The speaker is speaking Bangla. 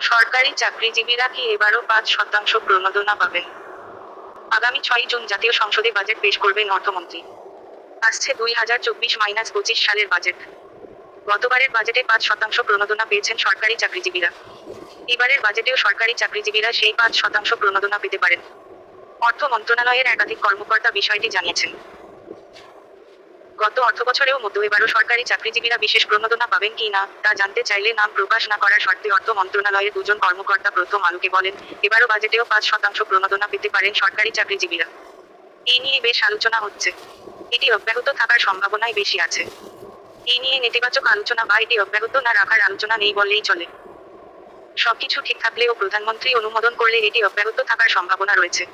সরকারি চাকরিজীবীরা কি এবারও পাঁচ শতাংশ প্রণোদনা পাবেন? আগামী ছয় জুন জাতীয় সংসদে বাজেট পেশ করবেন অর্থমন্ত্রী। আসছে দুই হাজার চব্বিশ মাইনাস পঁচিশ সালের বাজেট। গতবারের বাজেটে পাঁচ শতাংশ প্রণোদনা পেয়েছেন সরকারি চাকরিজীবীরা। এবারের বাজেটেও সরকারি চাকরিজীবীরা সেই পাঁচ শতাংশ প্রণোদনা পেতে পারেন। অর্থ মন্ত্রণালয়ের একাধিক কর্মকর্তা বিষয়টি জানিয়েছেন। গত অর্থবছরেও মতো এবারও সরকারি চাকরিজীবীরা বিশেষ প্রণোদনা পাবেন কি না, তা জানতে চাইলে নাম প্রকাশ না করার শর্তে অর্থ মন্ত্রণালয়ের দুজন কর্মকর্তা প্রথম আলোকে বলেন, এবারও বাজেটেও পাঁচ শতাংশ প্রণোদনা পেতে পারেন সরকারি চাকরিজীবীরা। এই নিয়ে বেশ আলোচনা হচ্ছে। এটি অব্যাহত থাকার সম্ভাবনাই বেশি আছে। এই নিয়ে নেতিবাচক আলোচনা বা এটি অব্যাহত না রাখার আলোচনা নেই বললেই চলে। সবকিছু ঠিক থাকলেও প্রধানমন্ত্রী অনুমোদন করলে এটি অব্যাহত থাকার সম্ভাবনা রয়েছে।